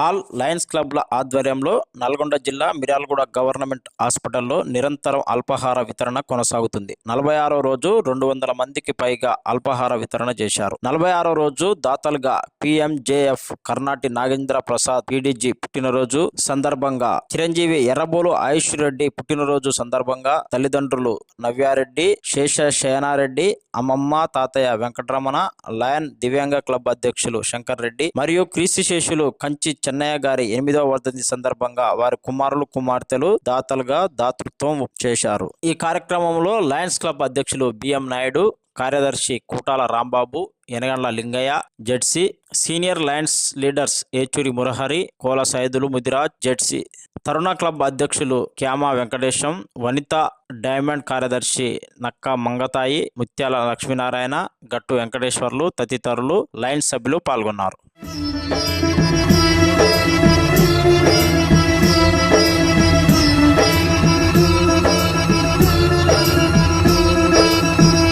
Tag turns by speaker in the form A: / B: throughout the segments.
A: All Lions క్లబ్ల ఆధ్వర్యంలో నల్గొండ జిల్లా Miryalaguda government హాస్పిటల్లో నిరంతరం అల్పాహార వితరణ కొనసాగుతుంది. నలభై ఆరో రోజు రెండు వందల మందికి పైగా అల్పాహార వితరణ చేశారు. నలభై ఆరో రోజు దాతలుగా పిఎంజేఎఫ్ కర్ణాటి నాగేంద్ర ప్రసాద్ పీడీజీ పుట్టినరోజు సందర్భంగా చిరంజీవి ఎర్రబోలు ఆయుష్ రెడ్డి పుట్టినరోజు సందర్భంగా తల్లిదండ్రులు నవ్యారెడ్డి శేష శయనారెడ్డి అమ్మమ్మ తాతయ్య వెంకటరమణ లయన్ దివ్యాంగ క్లబ్ అధ్యక్షులు శంకర్ రెడ్డి మరియు క్రీస్తు శేషులు కంచి చెన్నయ్య గారి ఎనిమిదవ వర్ధంతి సందర్భంగా వారి కుమారులు కుమార్తెలు దాతలుగా దాతృత్వం చేశారు. ఈ కార్యక్రమంలో లయన్స్ క్లబ్ అధ్యక్షులు బిఎం నాయుడు కార్యదర్శి Kootala Rambabu Enagandla Lingaiah Z C senior lions leaders Yechuri Murahari Kola Saidulu Mudiraj Z C Taruna club అధ్యక్షులు క్యామా వెంకటేశం వనిత డైమండ్ కార్యదర్శి నక్క మంగతాయి ముత్యాల లక్ష్మీనారాయణ గట్టు వెంకటేశ్వర్లు తదితరులు లయన్స్ సభ్యులు పాల్గొన్నారు.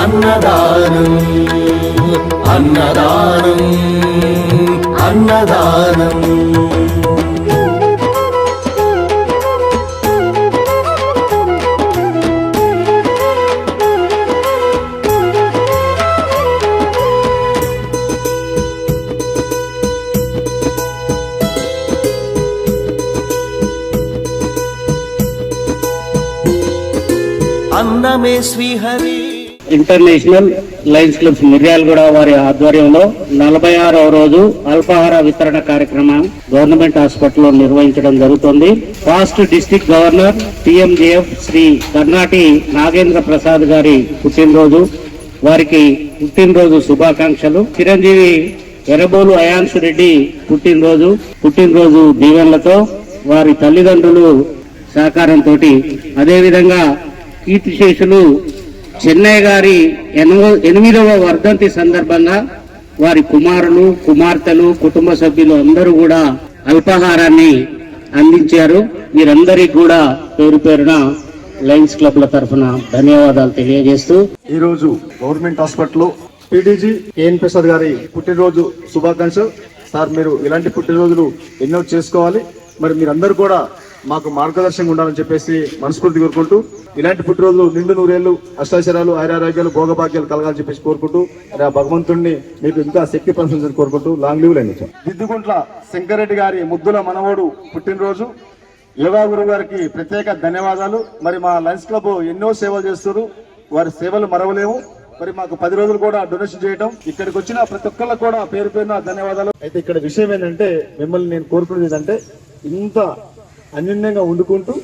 B: అన్నదానం అన్నదానం అన్నదానం. అన్నమే Srihari
C: international lions club Miryalaguda వారి ఆధ్వర్యంలో నలభై ఆరవ రోజు అల్పాహార వితరణ కార్యక్రమం గవర్నమెంట్ హాస్పిటల్లో నిర్వహించడం జరుగుతుంది. Past district governor TMJF Shri Karnati Nagendra Prasad garu పుట్టినరోజు వారికి పుట్టినరోజు శుభాకాంక్షలు. చిరంజీవి ఎర్రబోలు అయాన్సు రెడ్డి పుట్టినరోజు పుట్టినరోజు దీవెనలతో వారి తల్లిదండ్రులు సహకారంతో అదేవిధంగా కీర్తిశేషులు చెన్నై గారి ఎనవ- ఎనిమిదవ వర్ధంతి సందర్భంగా వారి కుమారులు కుమార్తెలు కుటుంబ సభ్యులు అందరూ కూడా అల్పాహారాన్ని అందించారు. మీరందరికీ కూడా పేరు పేరున లయన్స్ క్లబ్ల తరఫున ధన్యవాదాలు తెలియజేస్తూ
D: ఈ రోజు గవర్నమెంట్ హాస్పిటల్లో పీడీజీ కేఎన్ ప్రసాద్ గారి పుట్టినరోజు శుభాకాంక్షలు. సార్ మీరు ఇలాంటి పుట్టినరోజులు ఎన్నో చేసుకోవాలి. మరి మీరందరూ కూడా మాకు మార్గదర్శకంగా ఉండాలని చెప్పేసి మనస్ఫూర్తి కోరుకుంటూ ఇలాంటి పుట్టినరోజులు నిండు నూరేళ్ళు అష్టాచరాలు ఆరోగ్యాలు భోగభాగ్యాలు కలగాలని చెప్పేసి కోరుకుంటూ ఆ భగవంతుడిని మీకు ఇంకా శక్తి ప్రశంసలు కోరుకుంటూ లాంగ్ లీవ్ లేని దిద్దుగుంట్ల శంకరెడ్డి గారి ముద్దుల మనవడు పుట్టినరోజు. యోగా గురువు గారికి ప్రత్యేక ధన్యవాదాలు. మరి మా లయన్స్ క్లబ్ ఎన్నో సేవలు చేస్తారు వారి సేవలు మరవలేము. మరి మాకు పది రోజులు కూడా డొనేషన్ చేయడం ఇక్కడికి వచ్చిన ప్రతి ఒక్కళ్ళకు కూడా పేరు పేరున ధన్యవాదాలు. అయితే ఇక్కడ విషయం ఏంటంటే మిమ్మల్ని నేను కోరుకునేది ఏంటంటే ఇంత అన్యోన్యంగా వండుకుంటూ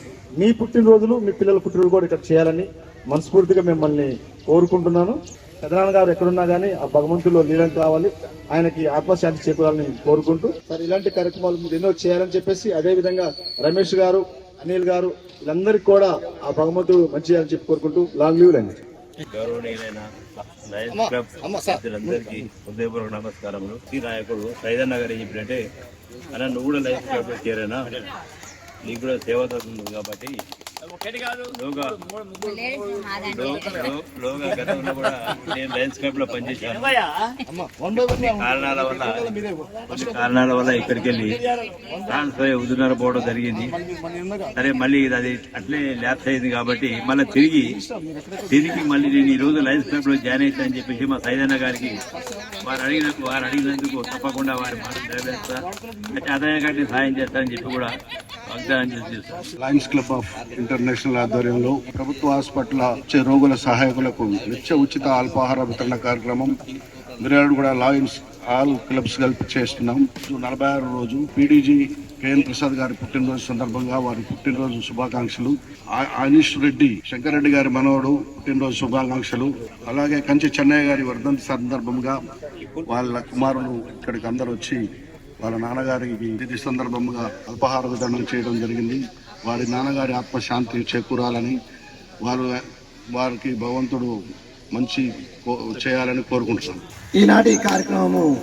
D: మీ పుట్టినరోజులు మీ పిల్లల పుట్టినరోజు కూడా ఇక్కడ చేయాలని మనస్ఫూర్తిగా మిమ్మల్ని కోరుకుంటున్నాను. పెదనాన్న గారు ఎక్కడున్నా కానీ ఆ భగవంతుల్లో లీలం కావాలి. ఆయనకి ఆత్మశాంతి చేకూరాలని కోరుకుంటూ. మరి ఇలాంటి కార్యక్రమాలు మీరు ఎన్నో చేయాలని చెప్పేసి అదే విధంగా రమేష్ గారు అనిల్ గారు వీళ్ళందరికీ కూడా ఆ భగవంతుడు మంచి చేయాలని చెప్పి కోరుకుంటూ లాంగ్ లీవ్ అండి
E: సభ్యులందరికీ హృదయపూర్వక నమస్కారములు. ఈ నాయకుడు సైదన్న గారు ఏం చెప్పినట్టే అన్న నువ్వు కూడా లయన్స్ క్లబ్లో చేరేనా? నీకు కూడా సేవ తగ్గుతుంది కాబట్టి లోగా. గతంలో కూడా నేను లయన్స్ క్లబ్లో పనిచేశాను. కొన్ని కారణాల వల్ల కొన్ని కారణాల వల్ల ఇక్కడికి వెళ్ళి ట్రాన్స్ఫర్ అయ్యి ఉదునర పోవడం జరిగింది. సరే మళ్ళీ ఇది అది అట్లే ల్యాప్స్ అయింది కాబట్టి మళ్ళీ తిరిగి తిరిగి మళ్ళీ నేను ఈ రోజు లయన్స్ క్లబ్లో జాయిన్ అవుతా అని చెప్పేసి మా సైదన్న గారికి వారు అడిగిన వారు అడిగినందుకు తప్పకుండా వారి మాట నెరవేరుస్తా అదయ గారిని సాయం చేస్తానని చెప్పి కూడా వాగ్దానం చేసి
F: లయన్స్ క్లబ్ ఆఫ్ ఇంటర్నేషనల్ ఆధ్వర్యంలో ప్రభుత్వ హాస్పిటల్ వచ్చే రోగుల సహాయకులకు నిత్య ఉచిత అల్పాహార వితరణ కార్యక్రమం మిర్యాలగూడ లాయన్స్ ఆల్ క్లబ్స్ కలిపి చేస్తున్నాం. నలభై ఆరు రోజు పీడీజీ కేఎన్ ప్రసాద్ గారి పుట్టినరోజు సందర్భంగా వారి పుట్టినరోజు శుభాకాంక్షలు. అనీష్ రెడ్డి శంకరెడ్డి గారి మనవడు పుట్టినరోజు శుభాకాంక్షలు. అలాగే కంచి చెన్నయ్య గారి వర్ధంతి సందర్భంగా వాళ్ళ కుమారులు ఇక్కడికి అందరు వచ్చి వాళ్ళ నాన్నగారికి ఇది సందర్భంగా అల్పాహార వితరణ చేయడం జరిగింది. వారి నాన్నగారి ఆత్మశాంతి చేకూరాలని వారు వారికి భగవంతుడు మంచి కో- చేయాలని కోరుకుంటున్నాను
G: ఈనాటి కార్యక్రమము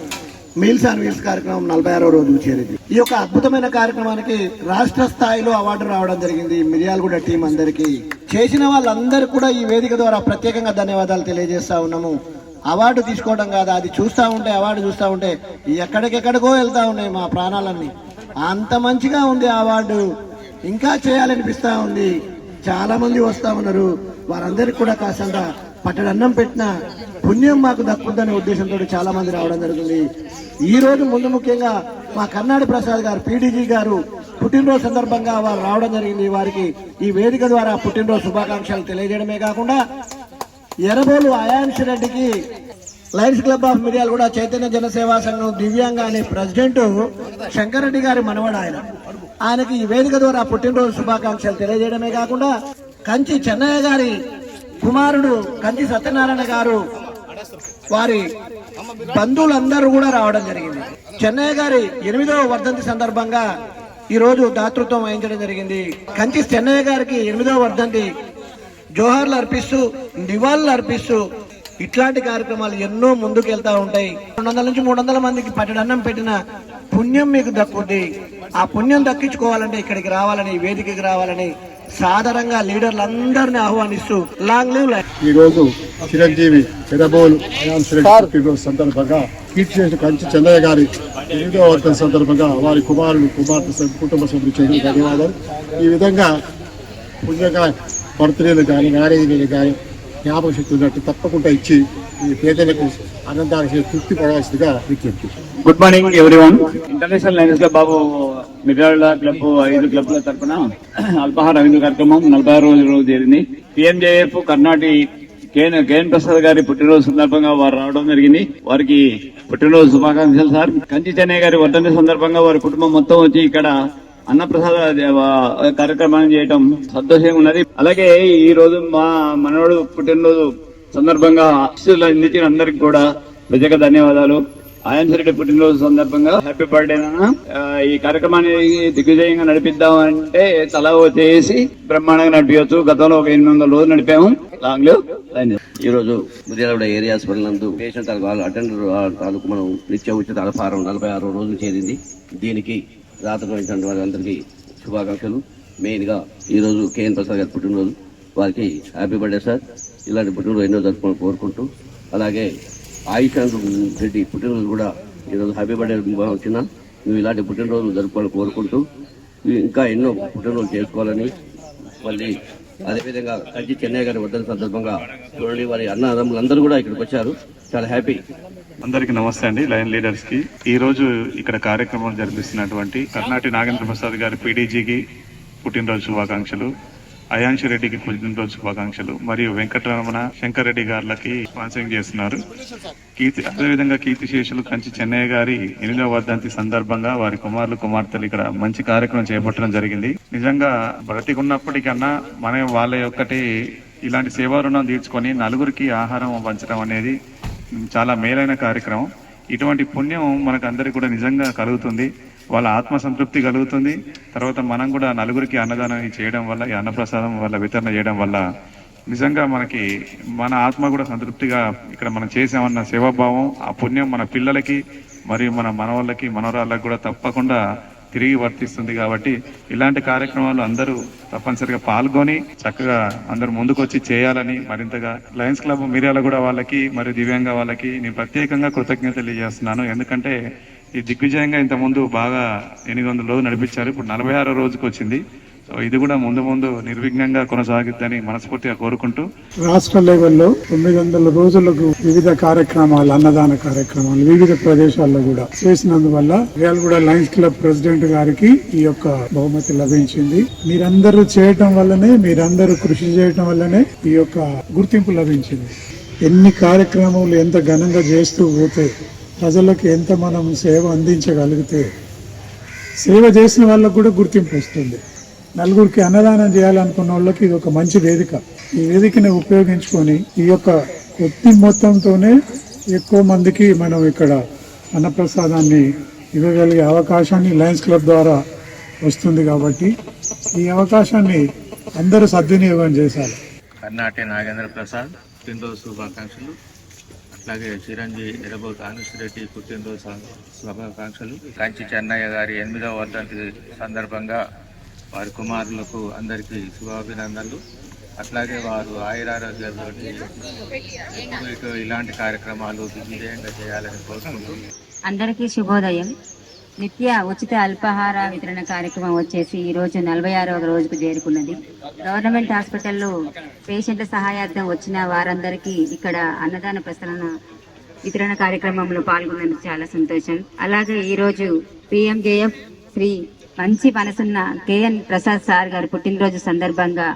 G: మీల్స్ అండ్ వీల్స్ కార్యక్రమం నలభై ఆరో రోజు చేరింది. ఈ యొక్క అద్భుతమైన కార్యక్రమానికి రాష్ట్ర స్థాయిలో అవార్డు రావడం జరిగింది. మిర్యాలగూడ టీం అందరికీ. చేసిన వాళ్ళందరూ కూడా ఈ వేదిక ద్వారా ప్రత్యేకంగా ధన్యవాదాలు తెలియజేస్తా ఉన్నాము. అవార్డు తీసుకోవడం కాదు అది చూస్తూ ఉంటే అవార్డు చూస్తూ ఉంటే ఎక్కడికెక్కడికో వెళ్తూ ఉన్నాయి మా ప్రాణాలన్నీ. అంత మంచిగా ఉంది అవార్డు. ఇంకా చేయాలనిపిస్తా ఉంది. చాలా మంది వస్తా ఉన్నారు. వారందరికీ కూడా కాసంత పట్టడన్నం పెట్టిన పుణ్యం మాకు దక్కుతుందనే ఉద్దేశంతో చాలా మంది రావడం జరుగుతుంది. ఈ రోజు ముందు ముఖ్యంగా మా కర్ణాడి ప్రసాద్ గారు పీడీజీ గారు పుట్టినరోజు సందర్భంగా వారు రావడం జరిగింది. వారికి ఈ వేదిక ద్వారా పుట్టినరోజు శుభాకాంక్షలు తెలియజేయడమే కాకుండా ఎర్రబోలు అయాన్ష్ రెడ్డికి లయన్స్ క్లబ్ ఆఫ్ మిర్యాలు కూడా చైతన్య జనసేవా సంఘం దివ్యాంగ అనే ప్రెసిడెంట్ శంకరెడ్డి గారి మనవడు ఆయన. ఆయనకి ఈ వేదిక ద్వారా పుట్టినరోజు శుభాకాంక్షలు తెలియజేయడమే కాకుండా కంచి చెన్నయ్య గారి కుమారుడు కంచి సత్యనారాయణ గారు వారి బంధువులందరూ కూడా రావడం జరిగింది. చెన్నయ్య గారి ఎనిమిదవ వర్ధంతి సందర్భంగా ఈరోజు దాతృత్వం వహించడం జరిగింది. కంచి చెన్నయ్య గారికి ఎనిమిదవ వర్ధంతి జోహార్లు అర్పిస్తూ నివాళులు అర్పిస్తూ ఇట్లాంటి కార్యక్రమాలు ఎన్నో ముందుకు వెళ్తూ ఉంటాయి. రెండు వందల నుంచి మూడు వందల మందికి పట్టడన్నం పెట్టిన పుణ్యం మీకు దక్కుద్ది ఆ పుణ్యం దక్కించుకోవాలంటే ఇక్కడికి రావాలని వేదికకి రావాలని సాధారణంగా లీడర్లందరినీ ఆహ్వానిస్తూ లాంగ్ లీవ్ లైఫ్
H: ఈ రోజు చిరంజీవి పెదబోలు సందర్భంగా కీర్తి చేసిన కంచి చెన్నయ్య గారి ఎనిమిదవ వర్ధన సందర్భంగా వారి కుమారులు కుమార్తె కుటుంబ సభ్యులు చేయడం ధన్యవాదాలు. ఈ విధంగా పుణ్యంగా బర్త్డేలు కానీ మ్యారేజ్లు కానీ జ్ఞాపక శక్తి ఉన్నట్టు తప్పకుండా ఇచ్చి ఈ పేదలకు ఆనందానికి తృప్తి పడవలసిందిగా విజ్ఞప్తి.
I: Good morning everyone international lions club Babu Miryala club ఐదు క్లబ్ల తరఫున అల్పాహార విందు కార్యక్రమం నలభై ఆరు రోజుల రోజు జరిగింది. పిఎంజేఎఫ్ కర్ణాటి కేన్ కేఎన్ ప్రసాద్ గారి పుట్టినరోజు సందర్భంగా వారు రావడం జరిగింది. వారికి పుట్టినరోజు శుభాకాంక్షలు సార్. కంచి చెన్నయ్య గారి వర్ధంతి సందర్భంగా వారి కుటుంబం మొత్తం వచ్చి ఇక్కడ అన్నప్రసాద దేవ- కార్యక్రమాన్ని చేయటం సంతోషంగా ఉన్నది. అలాగే ఈ రోజు మా మనవడు పుట్టినరోజు సందర్భంగా ఆశీస్సులు అందించిన అందరికి కూడా ప్రత్యేక ధన్యవాదాలు. ఆయన రెడ్డి పుట్టినరోజు సందర్భంగా హ్యాపీ బర్త్డే నాన్న. ఈ కార్యక్రమాన్ని దిగ్విజయంగా నడిపిద్దాం అంటే తల చేసి బ్రహ్మాండంగా నడిపించవచ్చు గతంలో ఒక ఎనిమిది వందల రోజులు నడిపాము. లాంగ్లో
J: ఈ రోజు మిర్యాలగూడ ఏరియా హాస్పిటల్ నందు పేషెంట్ అటెండర్ తాలూకు మనం నిత్య ఉచిత అల్పాహారం నలభై ఆరు రోజులు చేరింది. దీనికి రాత్రి వహించిన వారందరికీ శుభాకాంక్షలు. మెయిన్గా ఈరోజు కేఎన్ ప్రసాద్ గారి పుట్టినరోజు. వారికి హ్యాపీ బర్త్డే సార్. ఇలాంటి పుట్టినరోజు ఎన్నో జరుపుకొని కోరుకుంటూ అలాగే ఆయుషాంత్ రెడ్డి పుట్టినరోజు కూడా ఈరోజు హ్యాపీ బర్త్డే వచ్చిన నువ్వు ఇలాంటి పుట్టినరోజు జరుపుకోవాలని కోరుకుంటూ ఇంకా ఎన్నో పుట్టినరోజు చేసుకోవాలని మళ్ళీ అదేవిధంగా కంచి చెన్నై గారి వద్ద సందర్భంగా చూడండి వారి అన్నదమ్ములందరూ కూడా ఇక్కడికి వచ్చారు. చాలా హ్యాపీ.
K: అందరికీ నమస్తే అండి లయన్ లీడర్స్కి ఈ రోజు ఇక్కడ కార్యక్రమం జరిపిస్తున్నటువంటి కర్ణాటి నాగేంద్ర ప్రసాద్ గారి పీడీజీకి పుట్టినరోజు శుభాకాంక్షలు. అయాంశి రెడ్డికి పుట్టినరోజు శుభాకాంక్షలు. మరియు వెంకటరమణ శంకర్ రెడ్డి గారులకి స్పాన్సరింగ్ చేస్తున్నారు. కీర్తి అదేవిధంగా కీర్తి శేషులు కంచి చెన్నయ్య గారి ఎనిమిదవ వర్ధంతి సందర్భంగా వారి కుమారులు కుమార్తెలు ఇక్కడ మంచి కార్యక్రమం చేపట్టడం జరిగింది. నిజంగా బ్రతికున్నప్పటికన్నా మన వాళ్ళ యొక్కటి ఇలాంటి సేవా రుణం తీర్చుకొని నలుగురికి ఆహారం పంచడం అనేది చాలా మేలైన కార్యక్రమం. ఇటువంటి పుణ్యం మనకు అందరికీ కూడా నిజంగా కలుగుతుంది. వాళ్ళ ఆత్మ సంతృప్తి కలుగుతుంది. తర్వాత మనం కూడా నలుగురికి అన్నదానం చేయడం వల్ల ఈ అన్నప్రసాదం వల్ల వితరణ చేయడం వల్ల నిజంగా మనకి మన ఆత్మ కూడా సంతృప్తిగా ఇక్కడ మనం చేసామన్న సేవాభావం ఆ పుణ్యం మన పిల్లలకి మరియు మన మనవాళ్ళకి మనవరాళ్ళకి కూడా తప్పకుండా తిరిగి వర్తిస్తుంది కాబట్టి ఇలాంటి కార్యక్రమాలు అందరూ తప్పనిసరిగా పాల్గొని చక్కగా అందరూ ముందుకొచ్చి చేయాలని మరింతగా లయన్స్ క్లబ్ మిర్యాల కూడా వాళ్ళకి మరియు దివ్యాంగ వాళ్ళకి నేను ప్రత్యేకంగా కృతజ్ఞత తెలియజేస్తున్నాను. ఎందుకంటే ఈ దిగ్విజయంగా ఇంత ముందు బాగా ఎనిమిది వందల రోజులు నడిపించారు. ఇప్పుడు నలభై ఆరో రోజుకి వచ్చింది సో ఇది కూడా ముందు ముందు నిర్విఘ్నంగా కొనసాగిద్దని మనస్ఫూర్తిగా కోరుకుంటూ
H: రాష్ట్ర లెవెల్లో తొమ్మిది వందల రోజులకు వివిధ కార్యక్రమాలు అన్నదాన కార్యక్రమాలు వివిధ ప్రదేశాల్లో కూడా చేసినందువల్ల రియాల్గూడ లయన్స్ క్లబ్ ప్రెసిడెంట్ గారికి ఈ యొక్క బహుమతి లభించింది. మీరందరూ చేయటం వల్లనే మీరందరూ కృషి చేయటం వల్లనే ఈ యొక్క గుర్తింపు లభించింది. ఎన్ని కార్యక్రమాలు ఎంత ఘనంగా చేస్తూ పోతే ప్రజలకు ఎంత మనం సేవ అందించగలిగితే సేవ చేసిన వాళ్ళకు కూడా గుర్తింపు వస్తుంది. నలుగురికి అన్నదానం చేయాలనుకున్న వాళ్ళకి ఇది ఒక మంచి వేదిక. ఈ వేదికని ఉపయోగించుకొని ఈ యొక్క కొద్ది మొత్తంతోనే ఎక్కువ మందికి మనం ఇక్కడ అన్నప్రసాదాన్ని ఇవ్వగలిగే అవకాశాన్ని లయన్స్ క్లబ్ ద్వారా వస్తుంది కాబట్టి ఈ అవకాశాన్ని అందరూ సద్వినియోగం చేశారు.
E: కర్ణాటి నాగేంద్ర ప్రసాద్ శుభాకాంక్షలు. అలాగే చిరంజీవి ఎరబోత్ రెడ్డి పుట్టినరోజు శుభాకాంక్షలు. కంచి చెన్నయ్య గారి ఎనిమిదవ వర్ధంతి సందర్భంగా వారి కుమారులకు అందరికీ శుభాభినందనలు. అట్లాగే వారు ఆయురారోగ్యాలతో ఇలాంటి కార్యక్రమాలు విజయంగా చేయాలని కోరుకుంటూ
L: అందరికీ శుభోదయం. నిత్య ఉచిత అల్పాహార వితరణ కార్యక్రమం వచ్చేసి ఈ రోజు నలభై ఆరవ రోజుకు చేరుకున్నది. గవర్నమెంట్ హాస్పిటల్లో పేషెంట్ల సహాయార్థం వచ్చిన వారందరికీ ఇక్కడ అన్నదాన ప్రసరణ వితరణ కార్యక్రమంలో పాల్గొన్నందుకు చాలా సంతోషం. అలాగే ఈ రోజు పిఎంజేఎఫ్ శ్రీ మంచి మనసున్న కేఎన్ ప్రసాద్ సార్ గారు పుట్టినరోజు సందర్భంగా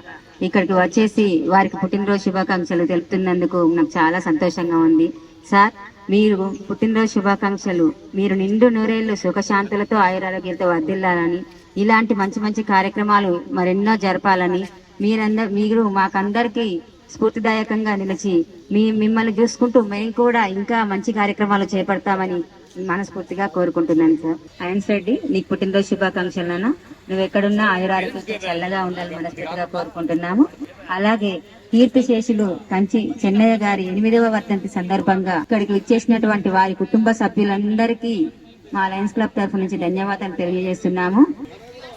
L: ఇక్కడికి వచ్చేసి వారికి పుట్టినరోజు శుభాకాంక్షలు తెలుపుతున్నందుకు నాకు చాలా సంతోషంగా ఉంది. సార్ మీరు పుట్టినరోజు శుభాకాంక్షలు. మీరు నిండు నూరేళ్ళు సుఖశాంతులతో ఆయురారోగ్యాలతో వర్దిల్లాలని ఇలాంటి మంచి మంచి కార్యక్రమాలు మరెన్నో జరపాలని మీరందరూ మీరు మాకందరికీ స్ఫూర్తిదాయకంగా నిలిచి మీ మిమ్మల్ని చూసుకుంటూ మేము కూడా ఇంకా మంచి కార్యక్రమాలు చేపడతామని మనస్ఫూర్తిగా కోరుకుంటున్నాను సార్. అయన్స్ రెడ్డి నీకు పుట్టినరోజు శుభాకాంక్షలు నాన్న. నువ్వు ఎక్కడున్నా ఆయురారోగ్యంతో చల్లగా ఉండాలని మనస్ఫూర్తిగా కోరుకుంటున్నాము. అలాగే తీర్థశేషులు కంచి చెన్నయ్య గారి ఎనిమిదవ వర్ధంతి సందర్భంగా ఇక్కడికి విచ్చేసినటువంటి వారి కుటుంబ సభ్యులందరికీ మా లయన్స్ క్లబ్ తరఫు నుంచి ధన్యవాదాలు తెలియజేస్తున్నాము.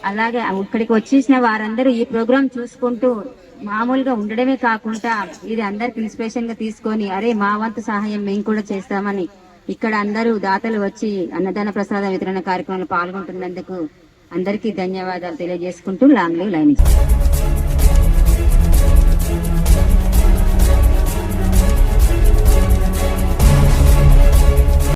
L: అలాగే ఇక్కడికి వచ్చేసిన వారందరూ ఈ ప్రోగ్రాం చూసుకుంటూ మామూలుగా ఉండడమే కాకుండా ఇది అందరికి ఇన్స్పిరేషన్గా తీసుకొని అరే మా వంతు సహాయం మేము కూడా చేస్తామని ఇక్కడ అందరూ దాతలు వచ్చి అన్నదాన ప్రసాద వితరణ కార్యక్రమంలో పాల్గొంటున్నందుకు అందరికీ ధన్యవాదాలు తెలియజేసుకుంటూ లాంగ్ లైన్ ఇచ్చారు.